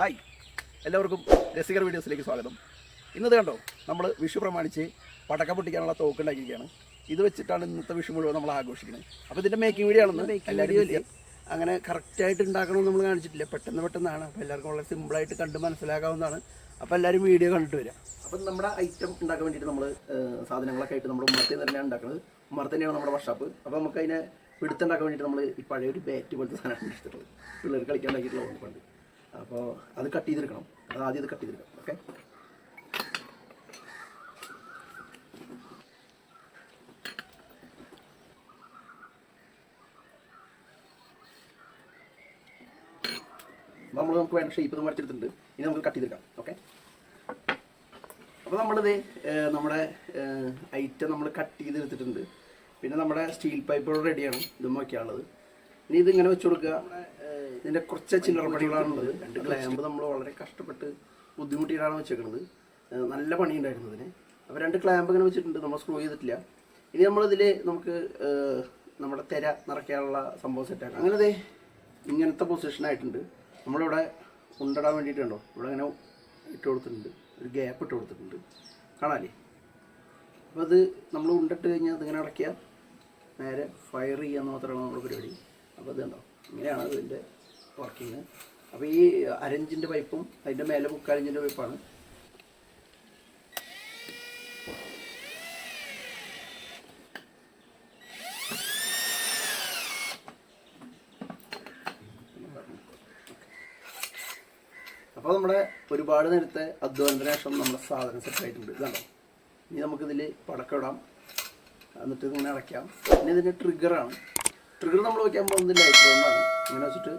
Hi. എല്ലാവർക്കും രസികർ വീഡിയോസിലേക്ക് സ്വാഗതം. ഇന്നത് കണ്ടോ? നമ്മൾ വിഷു പ്രമാണിച്ച് പടക്ക പൊട്ടിക്കാനുള്ള തോക്ക് ഉണ്ടാക്കിയിരിക്കുകയാണ്. ഇത് വെച്ചിട്ടാണ് ഇന്നത്തെ വിഷു മുഴുവൻ നമ്മൾ ആഘോഷിക്കുന്നത്. അപ്പോൾ ഇതിന്റെ മേക്കിംഗ് വീഡിയോ ആണെന്ന് എല്ലാവരും അങ്ങനെ കറക്റ്റായിട്ട് ഉണ്ടാക്കണമെന്ന് നമ്മൾ കാണിച്ചിട്ടില്ല. പെട്ടെന്ന് പെട്ടെന്നാണ്. അപ്പോൾ എല്ലാവർക്കും വളരെ സിമ്പിളായിട്ട് കണ്ട് മനസ്സിലാക്കാവുന്നതാണ്. അപ്പോൾ എല്ലാവരും വീഡിയോ കണ്ടിട്ട് വരാം. അപ്പം നമ്മുടെ ഐറ്റം ഉണ്ടാക്കാൻ വേണ്ടിയിട്ട് നമ്മൾ സാധനങ്ങളൊക്കെ ആയിട്ട് നമ്മൾ മറ്റേ തന്നെയാണ് ഉണ്ടാക്കുന്നത്. ഉമ്മറത്ത് തന്നെയാണ് നമ്മുടെ വർഷാപ്പ് അപ്പോൾ നമുക്ക് അതിനെ പിടുത്തുണ്ടാക്കാൻ വേണ്ടിയിട്ട് നമ്മൾ ഈ പഴയ ഒരു ബാറ്റ് പോലത്തെ സാധനമാണ് എടുത്തിട്ടുള്ളത്. പിള്ളേർ കളിക്കാൻ ഉണ്ടാക്കിയിട്ടുള്ള പണ്ട് അപ്പോൾ അത് കട്ട് ചെയ്തെടുക്കണം. അത് ആദ്യം അത് കട്ട് ചെയ്തെടുക്കണം ഓക്കെ നമ്മൾ നമുക്ക് വേണ്ട ഷേപ്പ് ഇത് വരച്ചെടുത്തിട്ടുണ്ട്. ഇനി നമുക്ക് കട്ട് ചെയ്തെടുക്കാം. ഓക്കെ അപ്പോൾ നമ്മളിത് നമ്മുടെ ഐറ്റം നമ്മൾ കട്ട് ചെയ്തെടുത്തിട്ടുണ്ട്. പിന്നെ നമ്മുടെ സ്റ്റീൽ പൈപ്പ് റെഡിയാണ് ഇതും വയ്ക്കാനുള്ളത് ഇനി ഇതിങ്ങനെ വെച്ച് കൊടുക്കുക. ഇതിന്റെ കുറച്ച് ചില്ലറ പണികളാണുള്ളത് രണ്ട് ക്ലാമ്പ് നമ്മൾ വളരെ കഷ്ടപ്പെട്ട് ബുദ്ധിമുട്ടിയിട്ടാണ് വെച്ചേക്കുന്നത് നല്ല നല്ല പണിയുണ്ടായിരുന്നു ഇതിന് അപ്പോൾ രണ്ട് ക്ലാമ്പ് ഇങ്ങനെ വെച്ചിട്ടുണ്ട്. നമ്മൾ സ്ക്രൂ ചെയ്തിട്ടില്ല. ഇനി നമ്മളിതിൽ നമുക്ക് നമ്മുടെ തിര നിറയ്ക്കാനുള്ള സംഭവം സെറ്റാക്കാം അങ്ങനെ ദേ ഇങ്ങനത്തെ പൊസിഷനായിട്ടുണ്ട് നമ്മളിവിടെ കൊണ്ടിടാൻ വേണ്ടിയിട്ടുണ്ടോ ഇവിടെ ഇങ്ങനെ ഇട്ട് കൊടുത്തിട്ടുണ്ട്. ഒരു ഗ്യാപ്പ് ഇട്ട് കൊടുത്തിട്ടുണ്ട്. കാണാല്ലേ? അപ്പോൾ അത് നമ്മൾ ഉണ്ടിട്ട് കഴിഞ്ഞാൽ അതിങ്ങനെ അടയ്ക്കുക. നേരെ ഫയർ ചെയ്യാന്ന് മാത്രമാണ് നമ്മുടെ പരിപാടി. അപ്പോൾ അത് കണ്ടോ? ഇങ്ങനെയാണ് ഇതിന്റെ വർക്കിങ് അപ്പോൾ ഈ അരഞ്ചിന്റെ പൈപ്പും അതിന്റെ മേലെ മുക്കാലഞ്ചിന്റെ പൈപ്പാണ് അപ്പോൾ നമ്മുടെ ഒരുപാട് നേരത്തെ അധ്വാനത്തിന് ശേഷം നമ്മുടെ സാധനം സെറ്റ് ആയിട്ടുണ്ട്. ഇതാണോ ഇനി നമുക്കിതിൽ പടക്കം ഇടാം. എന്നിട്ട് ഇങ്ങനെ അടയ്ക്കാം. പിന്നെ ഇതിന്റെ ട്രിഗറാണ് ട്രിഗർ നമ്മൾ വയ്ക്കാൻ പോകുന്നത് ലൈറ്റ് ഇങ്ങനെ വെച്ചിട്ട്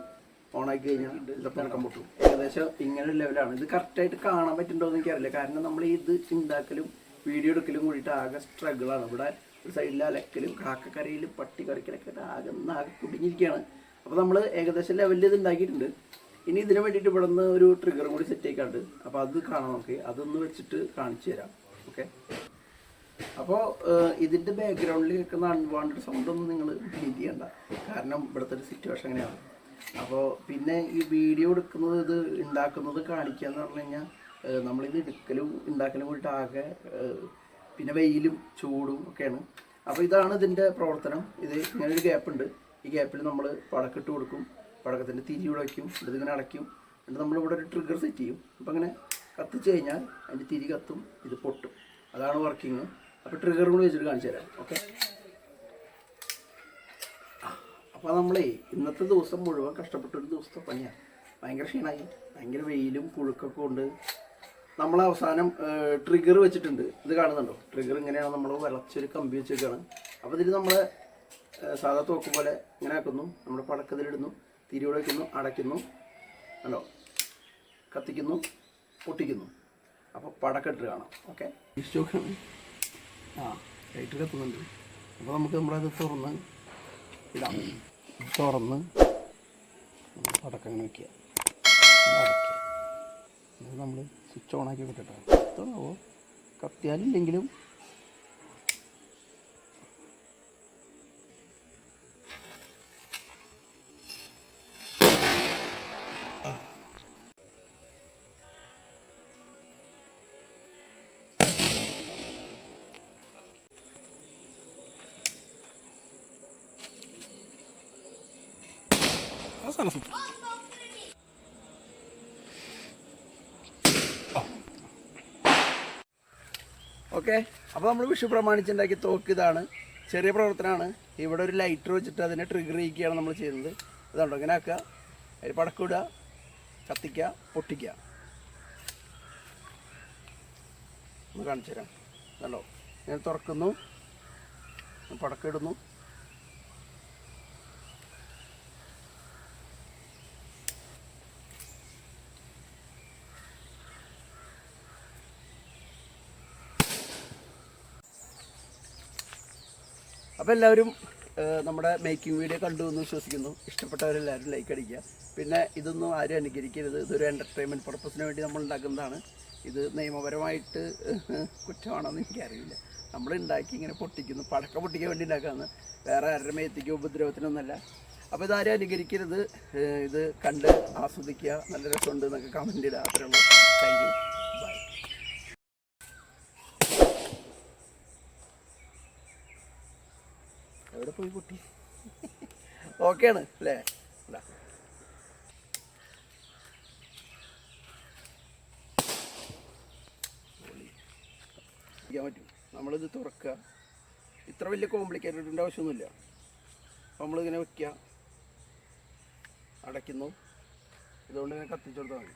ഓണാക്കി കഴിഞ്ഞാൽ പടക്കം പൊട്ടും ഏകദേശം ഇങ്ങനെ ഒരു ലെവലാണ് ഇത് കറക്റ്റായിട്ട് കാണാൻ പറ്റുന്നുണ്ടോ എന്ന് എനിക്കറിയില്ല. കാരണം നമ്മൾ ഇത് ഉണ്ടാക്കലും വീഡിയോ എടുക്കലും കൂടിയിട്ട് ആകെ സ്ട്രഗിളാണ് ഇവിടെ ഒരു സൈഡിൽ അലക്കലും കാക്കക്കരയിലും പട്ടി കറിക്കലൊക്കെ ആകെ ആകെ കുടുങ്ങിയിരിക്കുകയാണ്. അപ്പോൾ നമ്മൾ ഏകദേശം ലെവലിൽ ഇത് ഉണ്ടാക്കിയിട്ടുണ്ട്. ഇനി ഇതിന് വേണ്ടിയിട്ട് ഇവിടെ നിന്ന് ഒരു ട്രിഗറും കൂടി സെറ്റ് ആക്കാണ്ട് അപ്പോൾ അത് കാണാം നമുക്ക്. അതൊന്ന് വെച്ചിട്ട് കാണിച്ചു തരാം. ഓക്കെ അപ്പോൾ ഇതിന്റെ ബാക്ക്ഗ്രൗണ്ടിൽ കേൾക്കുന്ന അൺവാണ്ടഡ് സൗണ്ട് ഒന്നും നിങ്ങൾ ഫീൽ ചെയ്യണ്ട. കാരണം ഇവിടുത്തെ ഒരു സിറ്റുവേഷൻ അങ്ങനെയാണ്. അപ്പോൾ പിന്നെ ഈ വീഡിയോ എടുക്കുന്നത് ഇത് ഉണ്ടാക്കുന്നത് കാണിക്കുക എന്ന് പറഞ്ഞു കഴിഞ്ഞാൽ നമ്മളിത് എടുക്കലും ഉണ്ടാക്കലും കൂടിയിട്ട് ആകെ പിന്നെ വെയിലും ചൂടും ഒക്കെയാണ്. അപ്പോൾ ഇതാണ് ഇതിന്റെ പ്രവർത്തനം. ഇത് ഇങ്ങനെ ഒരു ഗ്യാപ്പ് ഉണ്ട്. ഈ ഗ്യാപ്പിൽ നമ്മൾ പടക്കിട്ട് കൊടുക്കും. പടക്കത്തിന്റെ തിരി ഇവിടെ വയ്ക്കും ഇങ്ങനെ അടയ്ക്കും. എന്നിട്ട് നമ്മളിവിടെ ഒരു ട്രിഗർ സെറ്റ് ചെയ്യും. അപ്പോൾ അങ്ങനെ കത്തിച്ച് കഴിഞ്ഞാൽ അതിന്റെ തിരി കത്തും ഇത് പൊട്ടും. അതാണ് വർക്കിങ് അപ്പോൾ ട്രിഗർ കൂടി വെച്ചിട്ട് കാണിച്ചു തരാം. ഓക്കെ അപ്പോൾ നമ്മളേ ഇന്നത്തെ ദിവസം മുഴുവൻ കഷ്ടപ്പെട്ട ഒരു ദിവസത്തെ പണിയാണ് ഭയങ്കര ക്ഷീണമായി ഭയങ്കര വെയിലും പുഴുക്കൊക്കെ ഉണ്ട്. നമ്മൾ അവസാനം ട്രിഗർ വെച്ചിട്ടുണ്ട്. ഇത് കാണുന്നുണ്ടോ? ട്രിഗർ ഇങ്ങനെയാണ് നമ്മൾ വിളച്ചൊരു കമ്പി വെച്ചേക്കാണ് അപ്പോൾ ഇതിൽ നമ്മൾ സാധാ തോക്ക് പോലെ ഇങ്ങനെ ആക്കുന്നു നമ്മുടെ പടക്കത്തിലിടുന്നു തിരിയോടെ വയ്ക്കുന്നു അടയ്ക്കുന്നു. അല്ലോ കത്തിക്കുന്നു പൊട്ടിക്കുന്നു. അപ്പോൾ പടക്കെട്ട് കാണാം. ഓക്കെ? ആ ലൈറ്റ് കത്തുന്നുണ്ട്. അപ്പോൾ നമുക്ക് നമ്മളത് തുറന്ന് ഇടാം. തുറന്ന് ഇങ്ങനെ വയ്ക്കുക അടയ്ക്കുക എന്നിട്ട് നമ്മൾ സ്വിച്ച് ഓൺ ആക്കി വിട്ടിട്ടാണ് എത്തണോ കത്തിയാലില്ലെങ്കിലും സാധനം സൂപ്പർ ഓക്കെ അപ്പോൾ നമ്മൾ വിഷു പ്രമാണിച്ചുണ്ടാക്കിയ തോക്ക് ഇതാണ്. ചെറിയ പ്രവർത്തനമാണ്. ഇവിടെ ഒരു ലൈറ്റർ വെച്ചിട്ട് അതിനെ ട്രിഗർ ചെയ്യിക്കുകയാണ് നമ്മൾ ചെയ്യുന്നത്. ഇതുണ്ടോ? ഇങ്ങനെ ആക്കുക. അതിൽ പടക്കിടുക കത്തിക്കുക പൊട്ടിക്കുക. ഒന്ന് കാണിച്ചു തരാം കണ്ടോ? ഞാൻ തുറക്കുന്നു. പടക്കം അപ്പോൾ എല്ലാവരും നമ്മുടെ മേക്കിംഗ് വീഡിയോ കണ്ടു എന്ന് വിശ്വസിക്കുന്നു. ഇഷ്ടപ്പെട്ടവരെല്ലാവരും ലൈക്ക് അടിക്കുക. പിന്നെ ഇതൊന്നും ആരും അനുകരിക്കരുത്. ഇതൊരു എന്റർടൈൻമെന്റ് പർപ്പസിന് വേണ്ടി നമ്മൾ ഉണ്ടാക്കുന്നതാണ്. ഇത് നിയമപരമായിട്ട് കുറ്റമാണെന്ന് എനിക്കറിയില്ല. നമ്മൾ ഉണ്ടാക്കി ഇങ്ങനെ പൊട്ടിക്കുന്നു. പടക്ക പൊട്ടിക്കാൻ വേണ്ടി ഉണ്ടാക്കാമെന്ന് വേറെ ആരുടെ മേത്തിക്കോ ഉപദ്രവത്തിനൊന്നല്ല അപ്പോൾ ഇതാരും അനുകരിക്കരുത്. ഇത് കണ്ട് ആസ്വദിക്കുക. നല്ല രസമുണ്ട് എന്നൊക്കെ കമന്റ് ഇടുക. അത്രയുള്ളൂ എവിടെ പോയി പൊട്ടി. ഓക്കെയാണ് അല്ലേ പറ്റും. നമ്മളിത് തുറക്കുക. ഇത്ര വലിയ കോംപ്ലിക്കേറ്റഡിന്റെ ആവശ്യമൊന്നുമില്ല. അപ്പോൾ നമ്മളിങ്ങനെ വെക്കുക. അടയ്ക്കുന്നു. ഇതുകൊണ്ട് ഇങ്ങനെ കത്തിച്ചെടുത്താൽ മതി.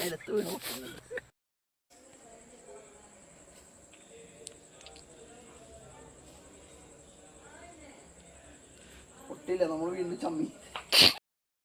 നിലത്ത് വീണ് പൊട്ടുന്നുണ്ട്. പൊട്ടില്ല നമ്മൾ വീണ്ടും ചമ്മി.